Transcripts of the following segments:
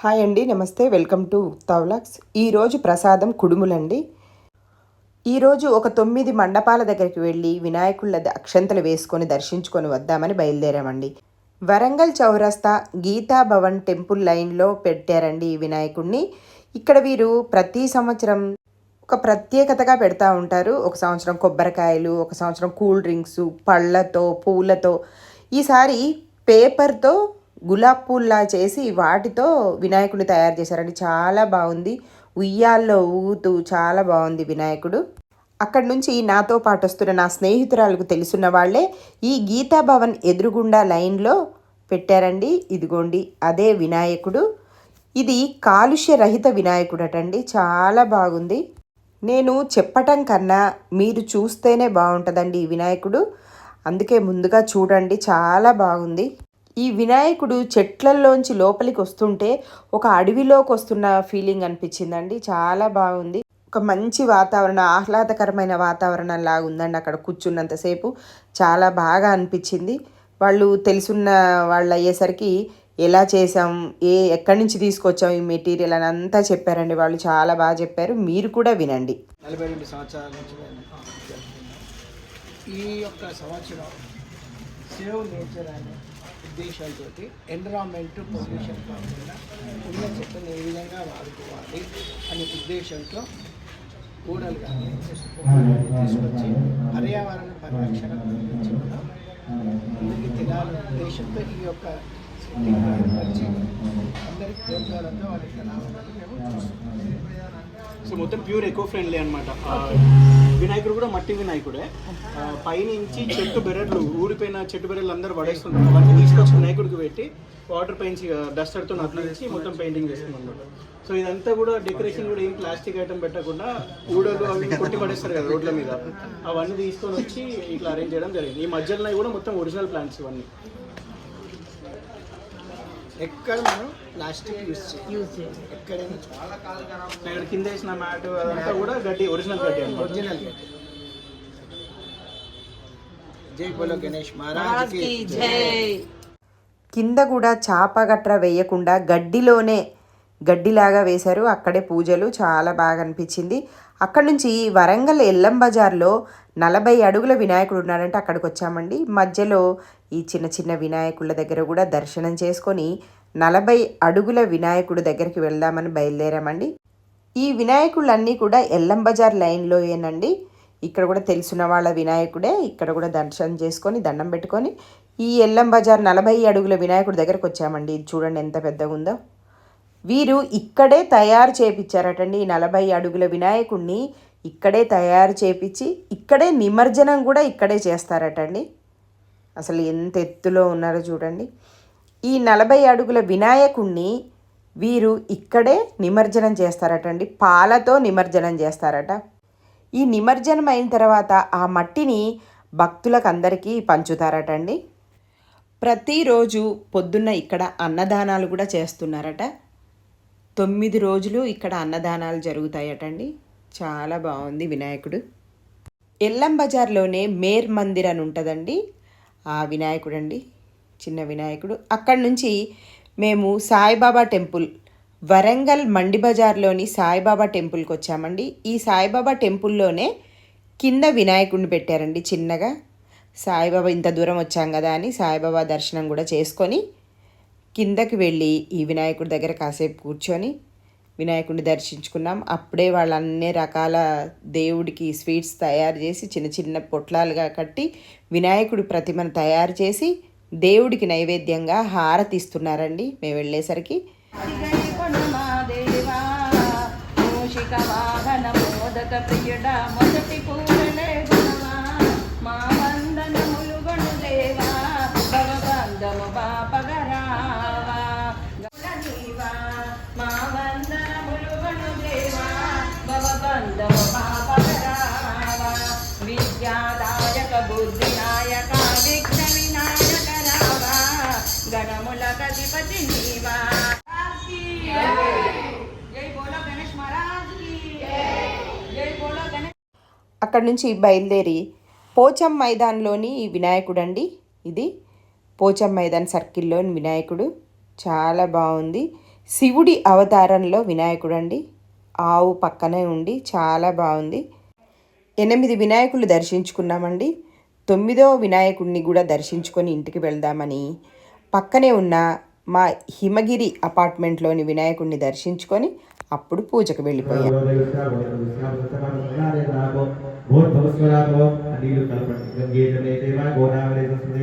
Hi అండి నమస్తే welcome to తవ్లాక్స్. ఈరోజు ప్రసాదం కుడుములండి. ఈరోజు ఒక తొమ్మిది మండపాల దగ్గరికి వెళ్ళి వినాయకుళ్ళ అక్షంతలు వేసుకొని దర్శించుకొని వద్దామని బయలుదేరామండి. వరంగల్ చౌరస్తా గీతా భవన్ టెంపుల్ లైన్లో పెట్టారండి ఈ వినాయకుడిని ఇక్కడ వీరు ప్రతి సంవత్సరం ఒక ప్రత్యేకతగా పెడతా ఉంటారు. ఒక సంవత్సరం కొబ్బరికాయలు ఒక సంవత్సరం కూల్ డ్రింక్స్ పళ్ళతో పూలతో. ఈసారి పేపర్తో గులాబ్ పూల్లా చేసి వాటితో వినాయకుడిని తయారు చేశారండి. చాలా బాగుంది. ఉయ్యాల్లో ఊగుతూ చాలా బాగుంది వినాయకుడు. అక్కడి నుంచి నాతో పాటు వస్తున్న నా స్నేహితురాలకు తెలుసున్న వాళ్ళే ఈ గీతా భవన్ ఎదురుగుండా లైన్లో పెట్టారండి. ఇదిగోండి అదే వినాయకుడు. ఇది కాలుష్య రహిత వినాయకుడటండి. చాలా బాగుంది. నేను చెప్పటం కన్నా మీరు చూస్తేనే బాగుంటుందండి ఈ వినాయకుడు. అందుకే ముందుగా చూడండి. చాలా బాగుంది. ఈ వినాయకుడు చెట్లల్లోంచి లోపలికి వస్తుంటే ఒక అడవిలోకి వస్తున్న ఫీలింగ్ అనిపించిందండి. చాలా బాగుంది. ఒక మంచి వాతావరణం ఆహ్లాదకరమైన వాతావరణం లాగా ఉందండి అక్కడ కూర్చున్నంతసేపు చాలా బాగా అనిపించింది. వాళ్ళు తెలుసున్న వాళ్ళు అయ్యేసరికి ఎలా చేసాం ఏ ఎక్కడి నుంచి తీసుకొచ్చాం ఈ మెటీరియల్ అని అంతా చెప్పారండి. వాళ్ళు చాలా బాగా చెప్పారు. మీరు కూడా వినండి. నలభై రెండు సంవత్సరాల నుంచి ఈ యొక్క సంవత్సరం సేవ్ నేచర్ అనే ఉద్దేశంతో ఎన్విరాన్మెంట్ పొల్యూషన్ కాకుండా ఉన్న చెట్లను ఏ విధంగా వాడుకోవాలి అనే ఉద్దేశంతో ఊడలు కానీ తీసుకొచ్చి పర్యావరణ పరిరక్షణ గురించి కూడా అందరికీ తెలియాలనే ఉద్దేశంతో ఈ యొక్క అందరికీ ఏర్పరిచి అందరికి ప్రోత్సాహంతో వాళ్ళకి రావాలని మేము చూస్తున్నాం. సో మొత్తం ప్యూర్ ఎకో ఫ్రెండ్లీ అనమాట వినాయకుడు కూడా మట్టి వినాయకుడే. పైనుంచి చెట్టు బెరడ్లు ఊడిపోయిన చెట్టు బెర్రెలు అందరూ పడేస్తుంటారు. అవన్నీ తీసుకొచ్చి వినాయకుడికి పెట్టి వాటర్ పెయింట్స్ డస్టర్తో అట్లించి మొత్తం పెయింటింగ్ చేస్తున్నాం అనమాట సో ఇదంతా కూడా డెకరేషన్ కూడా ఏం ప్లాస్టిక్ ఐటమ్ పెట్టకుండా ఊడలు అవి కొట్టి పడేస్తారు కదా రోడ్ల మీద. అవన్నీ తీసుకొని వచ్చి ఇట్లా అరేంజ్ చేయడం జరిగింది. ఈ మధ్యలో కూడా మొత్తం ఒరిజినల్ ప్లాంట్స్ ఇవన్నీ. ఎక్కడ మనం ప్లాస్టిక్ యూజ్ చేయాలి యూజ్ చేయాలి ఎక్కడైనా ఇక్కడ కింద వేసిన మ్యాట్ అదంతా కూడా గడ్డి ఒరిజినల్ గడ్డి ఒరిజినల్ జై బోలో గణేష్ మహారాజ్కి కింద కూడా చాప గట్ర వేయకుండా గడ్డిలోనే గడ్డిలాగా వేశారు. అక్కడే పూజలు చాలా బాగా అనిపించింది. అక్కడి నుంచి వరంగల్ ఎల్లం బజార్లో నలభై అడుగుల వినాయకుడు ఉన్నాడంటే అక్కడికి వచ్చామండి మధ్యలో ఈ చిన్న చిన్న వినాయకుల దగ్గర కూడా దర్శనం చేసుకొని నలభై అడుగుల వినాయకుడు దగ్గరికి వెళ్దామని బయలుదేరామండి. ఈ వినాయకులన్నీ కూడా ఎల్లం బజార్ లైన్లో ఏనండి ఇక్కడ కూడా తెలిసిన వాళ్ళ వినాయకుడే ఇక్కడ కూడా దర్శనం చేసుకొని దండం పెట్టుకొని ఈ ఎల్లం బజార్ నలభై అడుగుల వినాయకుడి దగ్గరకు వచ్చామండి ఇది చూడండి ఎంత పెద్దగా ఉందో వీరు ఇక్కడే తయారు చేపించారటండి ఈ నలభై అడుగుల వినాయకుడిని ఇక్కడే తయారు చేపించి ఇక్కడే నిమజ్జనం కూడా ఇక్కడే చేస్తారటండి. అసలు ఎంత ఎత్తులో ఉన్నారో చూడండి. ఈ నలభై అడుగుల వినాయకుణ్ణి వీరు ఇక్కడే నిమజ్జనం చేస్తారటండి. పాలతో నిమజ్జనం చేస్తారట. ఈ నిమజ్జనం అయిన తర్వాత ఆ మట్టిని భక్తులకు అందరికీ పంచుతారటండి. ప్రతిరోజు పొద్దున్న ఇక్కడ అన్నదానాలు కూడా చేస్తున్నారట. తొమ్మిది రోజులు ఇక్కడ అన్నదానాలు జరుగుతాయటండి. చాలా బాగుంది వినాయకుడు. ఎల్లం బజార్లోనే మేర్ మందిర్ అని ఉంటుందండి. ఆ వినాయకుడు అండి చిన్న వినాయకుడు. అక్కడి నుంచి మేము సాయిబాబా టెంపుల్ వరంగల్ మండి బజార్లోని సాయిబాబా టెంపుల్కి వచ్చామండి. ఈ సాయిబాబా టెంపుల్లోనే కింద వినాయకుడిని పెట్టారండి చిన్నగా. సాయిబాబా ఇంత దూరం వచ్చాం కదా అని సాయిబాబా దర్శనం కూడా చేసుకొని కిందకి వెళ్ళి ఈ వినాయకుడి దగ్గర కాసేపు కూర్చొని వినాయకుడిని దర్శించుకున్నాం. అప్పుడే వాళ్ళు అన్ని రకాల దేవుడికి స్వీట్స్ తయారు చేసి చిన్న చిన్న పొట్లాలుగా కట్టి వినాయకుడి ప్రతిమను తయారు చేసి దేవుడికి నైవేద్యంగా హారతి ఇస్తున్నారండి. మేము వెళ్ళేసరికి ప్రియుడ మొదటి గధిపతి నీవా జై బోలో గణేష్ మహారాజ్కి జై బోలో గణేష్ అక్కడి నుంచి బయలుదేరి పోచం మైదాన్లోని ఈ వినాయకుడు అండి ఇది పోచం మైదాన్ సర్కిల్లోని వినాయకుడు. చాలా బాగుంది. శివుడి అవతారంలో వినాయకుడు అండి ఆవు పక్కనే ఉండి చాలా బాగుంది. ఎనిమిది వినాయకులు దర్శించుకున్నామండి. తొమ్మిదో వినాయకుడిని కూడా దర్శించుకొని ఇంటికి వెళ్దామని పక్కనే ఉన్న మా హిమగిరి అపార్ట్మెంట్లోని వినాయకుడిని దర్శించుకొని అప్పుడు పూజకు వెళ్ళిపోయాం. భూర్భవస్వరాభో నీరు కలపండి గంగే జమే దేవ గోదావరి సంస్కృతి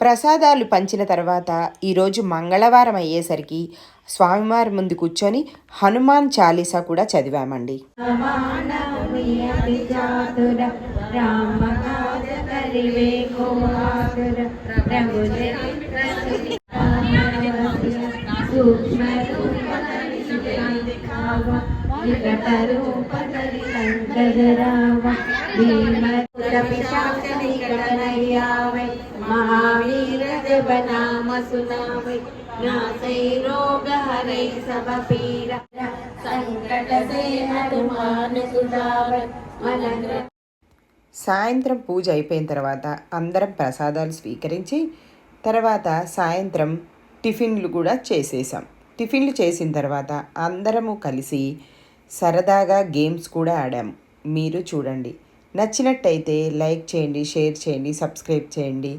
ప్రసాదాలు పంచిన తర్వాత ఈరోజు మంగళవారం అయ్యేసరికి స్వామివారి ముందు కూర్చొని హనుమాన్ చాలీసా కూడా చదివామండి. రామ మహావీర జబ నామ సునావై నాసై రోగ హరై సభ పీర సంకట సే సాయంత్రం పూజ అయిపోయిన తర్వాత అందరం ప్రసాదాలు స్వీకరించి తర్వాత సాయంత్రం టిఫిన్లు కూడా చేసేసాం టిఫిన్లు చేసిన తర్వాత అందరము కలిసి సరదాగా గేమ్స్ కూడా ఆడాము మీరు చూడండి. నచ్చినట్టయితే లైక్ చేయండి షేర్ చేయండి సబ్స్క్రైబ్ చేయండి.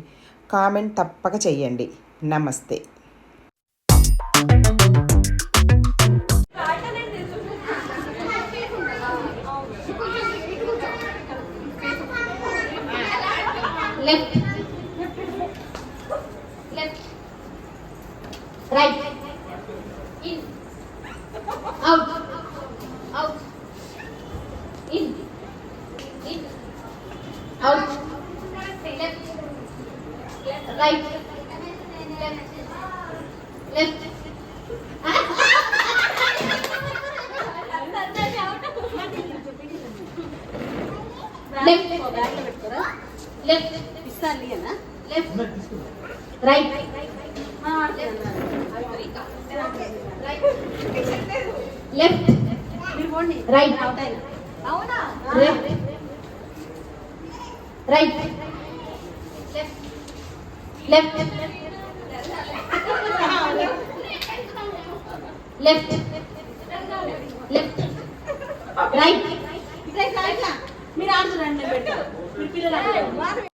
కామెంట్ తప్పక చేయండి నమస్తే. left left left left left left right left right అవునా left left left left right మీరు ఆడుతున్నారండి మీరు పిల్లలు